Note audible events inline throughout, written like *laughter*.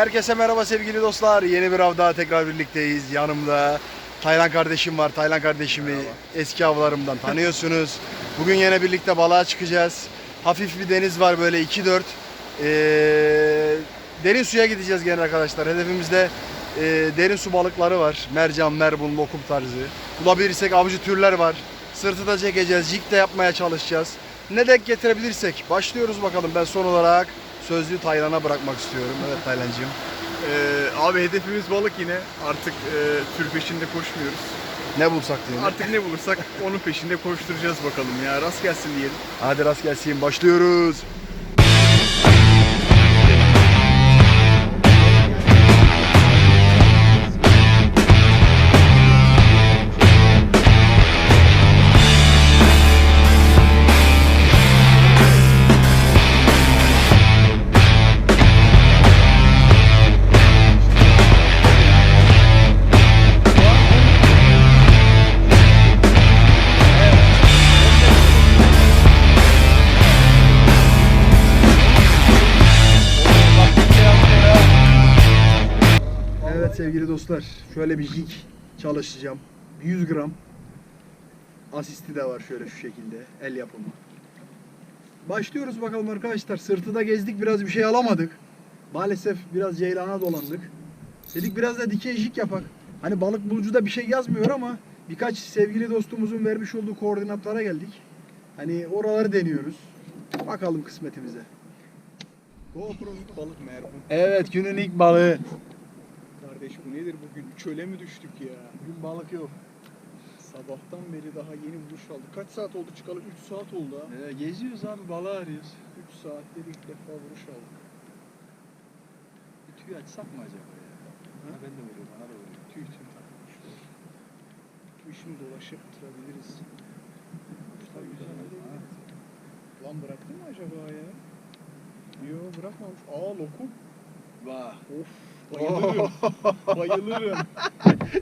Herkese merhaba sevgili dostlar. Yeni bir avda tekrar birlikteyiz. Yanımda Taylan kardeşim var. Taylan kardeşimi eski avlarımdan *laughs* tanıyorsunuz. Bugün yine birlikte balığa çıkacağız. Hafif bir deniz var böyle 2-4. Ee, derin suya gideceğiz gene arkadaşlar. Hedefimizde e, derin su balıkları var. Mercan, merbun, lokum tarzı. Bulabilirsek avcı türler var. Sırtı da çekeceğiz. Jig de yapmaya çalışacağız. Ne denk getirebilirsek. Başlıyoruz bakalım. Ben son olarak sözlüğü Taylan'a bırakmak istiyorum. Evet Taylancığım. Ee, abi hedefimiz balık yine. Artık e, tür peşinde koşmuyoruz. Ne bulsak diyelim. Artık ne bulursak onun peşinde koşturacağız bakalım ya. Rast gelsin diyelim. Hadi rast gelsin. Başlıyoruz. Evet sevgili dostlar. Şöyle bir jig çalışacağım. 100 gram. Asisti de var şöyle şu şekilde. El yapımı. Başlıyoruz bakalım arkadaşlar. Sırtı da gezdik biraz bir şey alamadık. Maalesef biraz ceylana dolandık. Dedik biraz da dikey jig yapak. Hani balık bulucuda bir şey yazmıyor ama birkaç sevgili dostumuzun vermiş olduğu koordinatlara geldik. Hani oraları deniyoruz. Bakalım kısmetimize. GoPro'luk balık merhum. Evet günün ilk balığı. Bu nedir bugün? Çöle mi düştük ya? Bugün balık yok. Sabahtan beri daha yeni vuruş aldık. Kaç saat oldu çıkalı? 3 saat oldu ha. Ee, geziyoruz abi balığı arıyoruz. 3 saattir ilk defa vuruş aldık. Bir tüy açsak mı acaba ya? Ha? Ben de vuruyorum bana da vuruyor. Tüy tüy. Tüy şimdi dolaşıp tutabiliriz. Kuşlar güzel mi? Lan bıraktı mı acaba ya? Yo bırakmamış. Aa lokum. Vah. Of bayılırım. *laughs* bayılırım.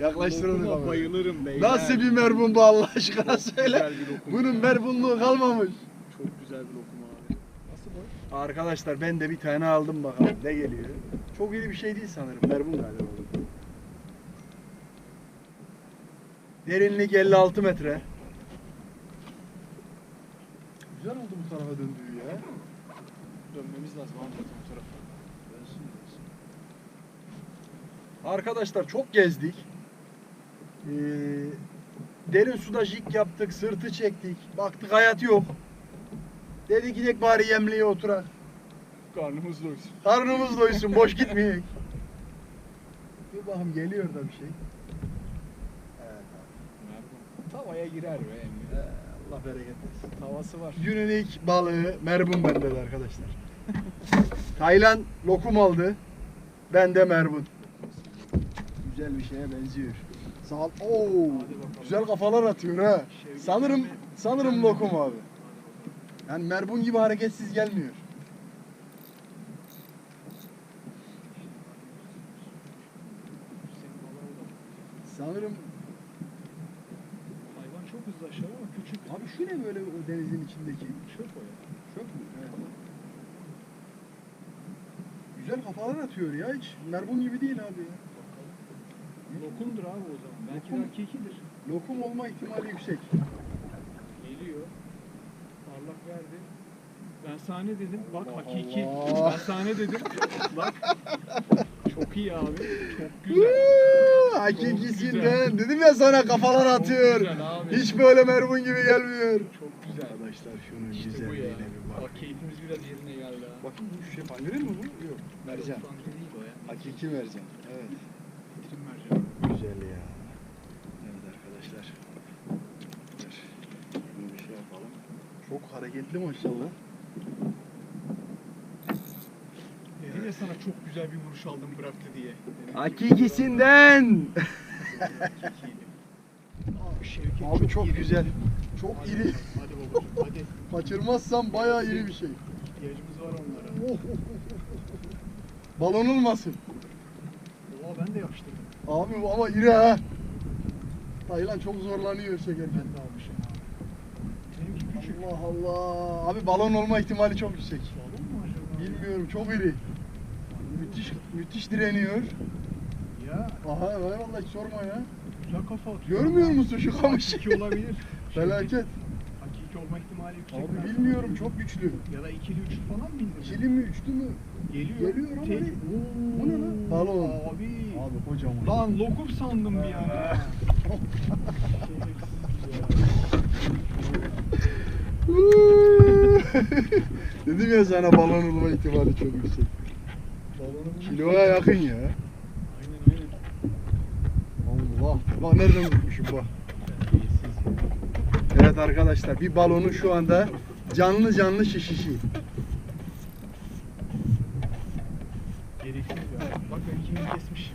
Lokuma bakalım. bayılırım beyler. Nasıl bir merbun bu Allah aşkına söyle. Bunun merbunluğu kalmamış. Çok güzel bir lokum abi. Nasıl boy? Arkadaşlar ben de bir tane aldım bakalım ne geliyor. Çok iyi bir şey değil sanırım. Merbun galiba. Derinlik 56 metre. Güzel oldu bu tarafa döndüğü ya. Dönmemiz lazım abi bu tarafa. Arkadaşlar çok gezdik. Ee, derin suda jig yaptık, sırtı çektik. Baktık hayat yok. Dedik gidek bari yemliğe oturak. Karnımız doysun. Karnımız doysun, boş *laughs* gitmeyek. Bir bakım geliyor da bir şey. Evet Tavaya girer be emmi. Allah bereket versin. Tavası var. Günün ilk balığı merbun bende de arkadaşlar. *laughs* Taylan lokum aldı. Ben de merbun. Güzel bir şeye benziyor. Sağ. Oo, güzel kafalar atıyor ha. Sanırım sanırım lokum abi. Yani merbun gibi hareketsiz gelmiyor. Sanırım Hayvan çok hızlı aşağı ama küçük. abi şu ne böyle o denizin içindeki? Çöp o ya. Çok mu? Evet. Güzel kafalar atıyor ya hiç. Merbun gibi değil abi ya. Lokumdur abi o zaman. Belki Lokum. de hakikidir. Lokum olma ihtimali yüksek. Geliyor. Parlak verdi. Ben sahne dedim. Bak Allah hakiki. Allah. Ben sahne dedim. Bak. Çok iyi abi. Çok güzel. Hakikisinden. Dedim ya sana kafalar atıyor. Hiç böyle merbun gibi gelmiyor. Çok güzel. Arkadaşlar şunun İşte güzelliğine bir bak. Bak keyfimiz biraz yerine geldi ha. Bakın bu şey pangolin mi bu? Yok. Mercan. Hakiki mercan. Evet. Güzel ya. Evet arkadaşlar. Şunu bir şey yapalım. Çok hareketli maşallah. Ya sana çok güzel bir vuruş aldım bıraktı diye. Hakikiydi. Abi Şevket Abi çok iri. güzel. Çok Hadi, iri. Hadi babacığım hadi. Kaçırmazsam bayağı iri bir şey. İhtiyacımız var onlara. Balon olmasın. Oha ben de yapıştırdım. Abi bu ama iri ha. Taylan çok zorlanıyor çekerken. Ben de almışım abi. Küçük. Allah Allah. Abi balon olma ihtimali çok yüksek. Balon mu acaba? Bilmiyorum çok iri. Müthiş müthiş direniyor. Ya Aha vay vallahi hiç sorma ya. güzel kafa atıyor. Görmüyor musun şu kamışı? Olabilir. *laughs* Felaket. Hakiki olma ihtimali yüksek. Abi bilmiyorum çok güçlü. Ya da ikili üçlü falan mı indi? bu? İkili mi üçlü mü? Geliyor. Geliyor ama Tek-? Oo, Bu ne lan? Balon. Abi. Abi kocaman. Lan lokum sandım bir an. *laughs* Dedim ya sana balon olma ihtimali çok yüksek. Kiloya yakın ya. Aynen aynen. Allah. Bak nereden vurmuşum bak. Evet arkadaşlar bir balonun şu anda canlı canlı şişişi. Gereksiz ya. Bak benimkini kesmiş.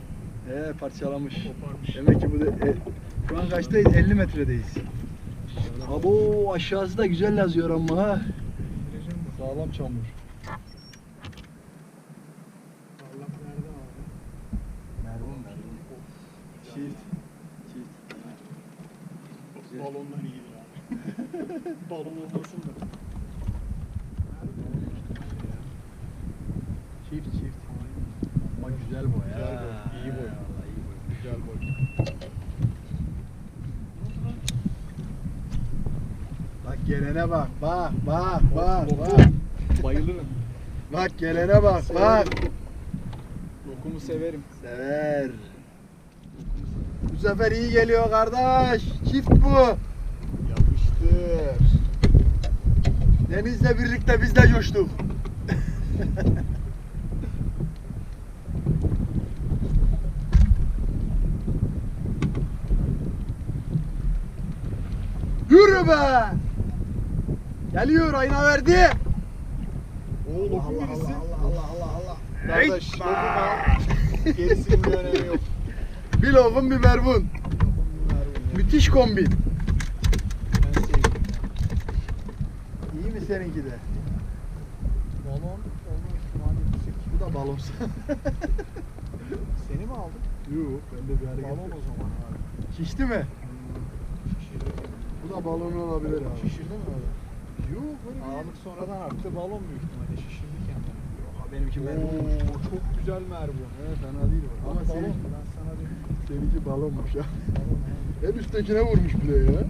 Ee parçalamış. Koparmış. Demek ki bu da e, şu an kaçtayız? 50 metredeyiz. Abo aşağısı da güzel yazıyor ama ha. Sağlam çamur. Parlak nerede abi? Merhum merhum. Çift. Çift. Güzel. Balondan iyidir abi. Da. Çift çift. Ama güzel boy Güzel ha. boy, iyi boy. Vallahi iyi boy. Güzel boy. Bak gelene bak. Bak bak bak Lokum. bak. Bayılırım. Bak gelene bak bak. Lokumu severim. Sever. Bu sefer iyi geliyor kardeş. Çift bu. Denizle birlikte biz de coştuk. *laughs* Yürü be! Geliyor ayna verdi. Oo lokum Allah birisi. Allah Allah Allah Allah. Kardeş Hey! lokum al. Gerisinin bir önemi yok. Bir lokum bir bunlar. Müthiş kombin. Ben sevdim. İyi mi seninki de? Balon olma ihtimali yüksek. Bu da balon. Seni mi aldın? Yok bende bir hareket. Balon o zaman abi. Şişti mi? Şişirdi. Bu da balon olabilir abi. Şişirdi mi abi? Yok öyle değil. Ağırlık sonradan arttı. Balon büyük ihtimalle şişirdi kendini. Benimki. Oo çok güzel merbun. Evet fena değil bak. Ama balon. senin, Ben sana dedim. seninki balonmuş ya. Balon. En üsttekine vurmuş bile ya.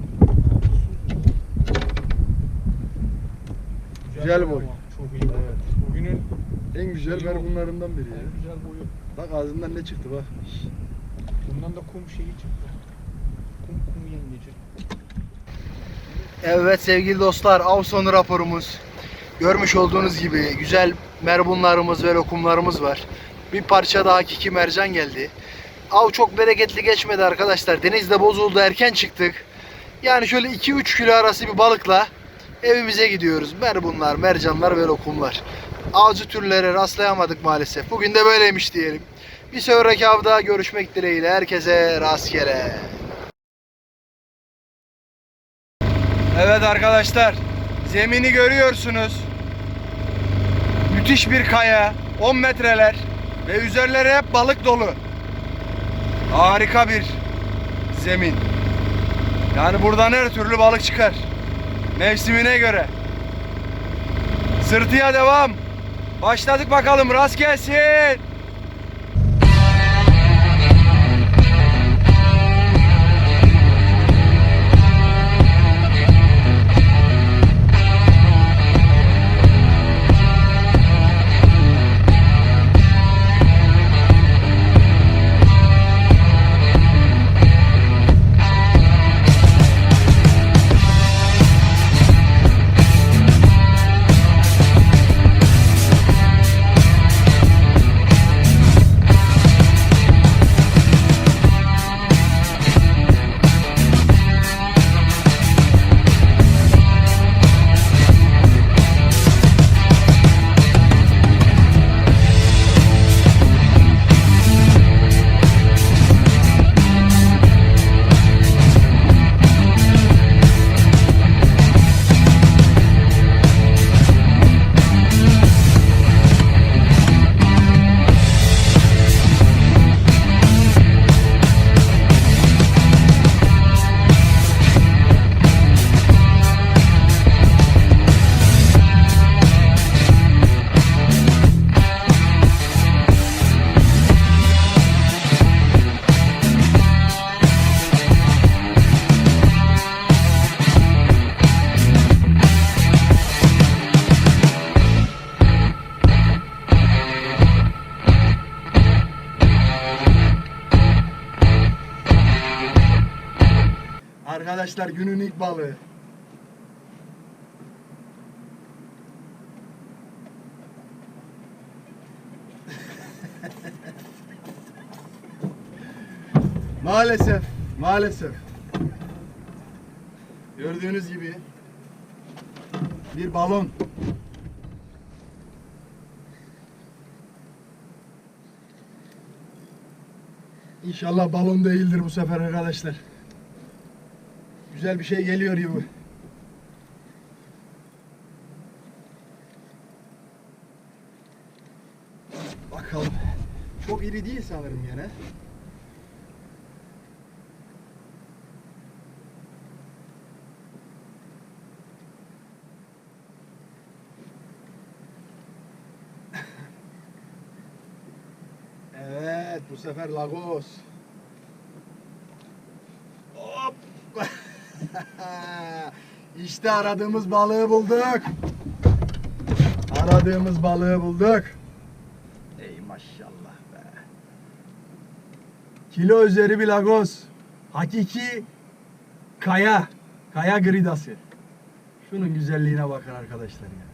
Güzel boy. Çok iyi boy. Evet. Bugünün En güzel İyi merbunlarından biri ya. en güzel boyu. Bak ağzından ne çıktı bak. Bundan da kum şeyi çıktı. Kum kum yengeci. Evet sevgili dostlar av sonu raporumuz. Görmüş olduğunuz gibi güzel merbunlarımız ve lokumlarımız var. Bir parça daha hakiki mercan geldi. Av çok bereketli geçmedi arkadaşlar. Denizde bozuldu erken çıktık. Yani şöyle 2-3 kilo arası bir balıkla evimize gidiyoruz. Merbunlar, mercanlar ve lokumlar. Avcı türlere rastlayamadık maalesef. Bugün de böyleymiş diyelim. Bir sonraki avda görüşmek dileğiyle herkese rastgele. Evet arkadaşlar, zemini görüyorsunuz. Müthiş bir kaya, 10 metreler ve üzerleri hep balık dolu. Harika bir zemin. Yani buradan her türlü balık çıkar. Mevsimine göre. Sırtıya devam. Başladık bakalım rast gelsin. Arkadaşlar günün ilk balığı. *laughs* maalesef, maalesef. Gördüğünüz gibi bir balon. İnşallah balon değildir bu sefer arkadaşlar. Güzel bir şey geliyor gibi. Bakalım. Çok iri değil sanırım yine. *laughs* Evet, bu sefer Lagos. İşte aradığımız balığı bulduk. Aradığımız balığı bulduk. Ey maşallah be. Kilo üzeri bir Lagos. Hakiki kaya. Kaya gridası. Şunun güzelliğine bakın arkadaşlar ya.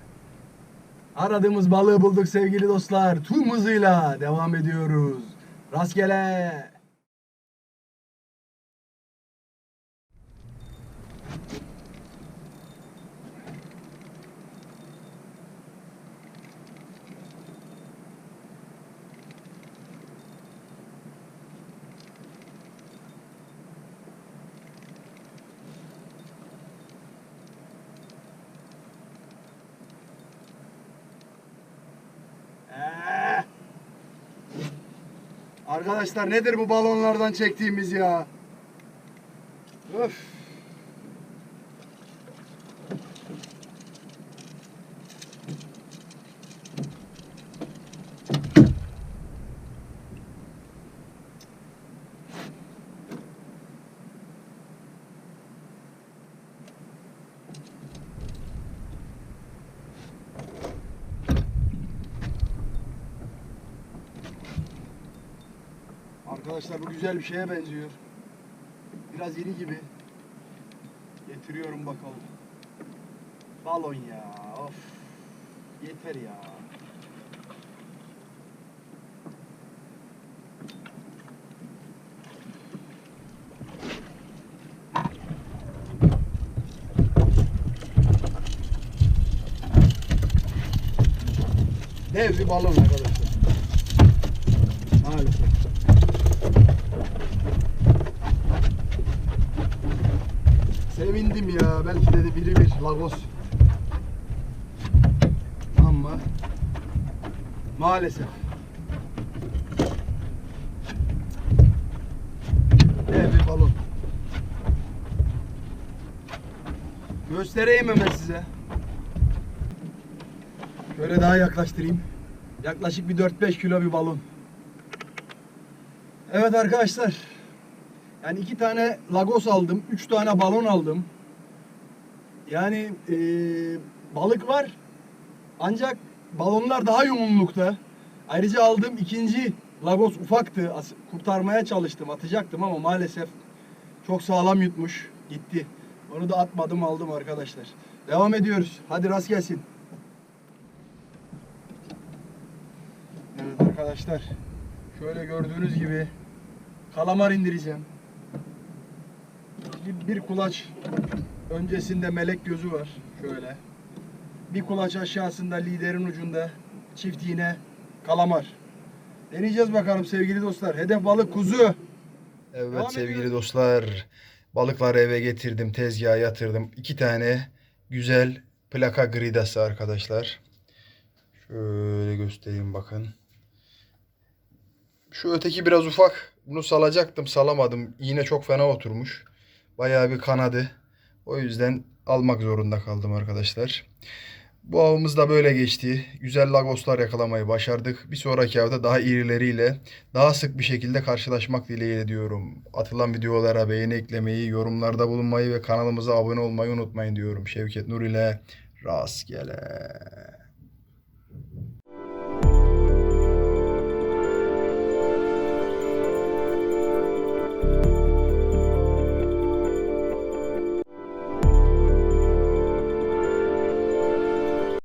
Aradığımız balığı bulduk sevgili dostlar. Tüm hızıyla devam ediyoruz. Rastgele. Arkadaşlar nedir bu balonlardan çektiğimiz ya? Arkadaşlar bu güzel bir şeye benziyor. Biraz iri gibi. Getiriyorum bakalım. Balon ya. Of. Yeter ya. Dev bir balon arkadaşlar. Maalesef. Sevindim ya. Belki dedi biri bir Lagos. Ama maalesef. Dev bir balon. Göstereyim hemen size. Şöyle daha yaklaştırayım. Yaklaşık bir 4-5 kilo bir balon. Evet arkadaşlar. Yani iki tane Lagos aldım. Üç tane balon aldım. Yani eee, balık var. Ancak balonlar daha yoğunlukta. Ayrıca aldığım ikinci Lagos ufaktı. As- Kurtarmaya çalıştım. Atacaktım ama maalesef çok sağlam yutmuş. Gitti. Onu da atmadım aldım arkadaşlar. Devam ediyoruz. Hadi rast gelsin. Evet arkadaşlar. Şöyle gördüğünüz gibi kalamar indireceğim. Bir, bir kulaç öncesinde melek gözü var. Şöyle. Bir kulaç aşağısında liderin ucunda çift iğne kalamar. Deneyeceğiz bakalım sevgili dostlar. Hedef balık kuzu. Evet Devam sevgili ediyoruz. dostlar. Balıkları eve getirdim. Tezgaha yatırdım. İki tane güzel plaka gridası arkadaşlar. Şöyle göstereyim bakın. Şu öteki biraz ufak. Bunu salacaktım salamadım. Yine çok fena oturmuş. Bayağı bir kanadı. O yüzden almak zorunda kaldım arkadaşlar. Bu avımız da böyle geçti. Güzel lagoslar yakalamayı başardık. Bir sonraki avda daha irileriyle daha sık bir şekilde karşılaşmak dileğiyle diyorum. Atılan videolara beğeni eklemeyi, yorumlarda bulunmayı ve kanalımıza abone olmayı unutmayın diyorum. Şevket Nur ile rastgele.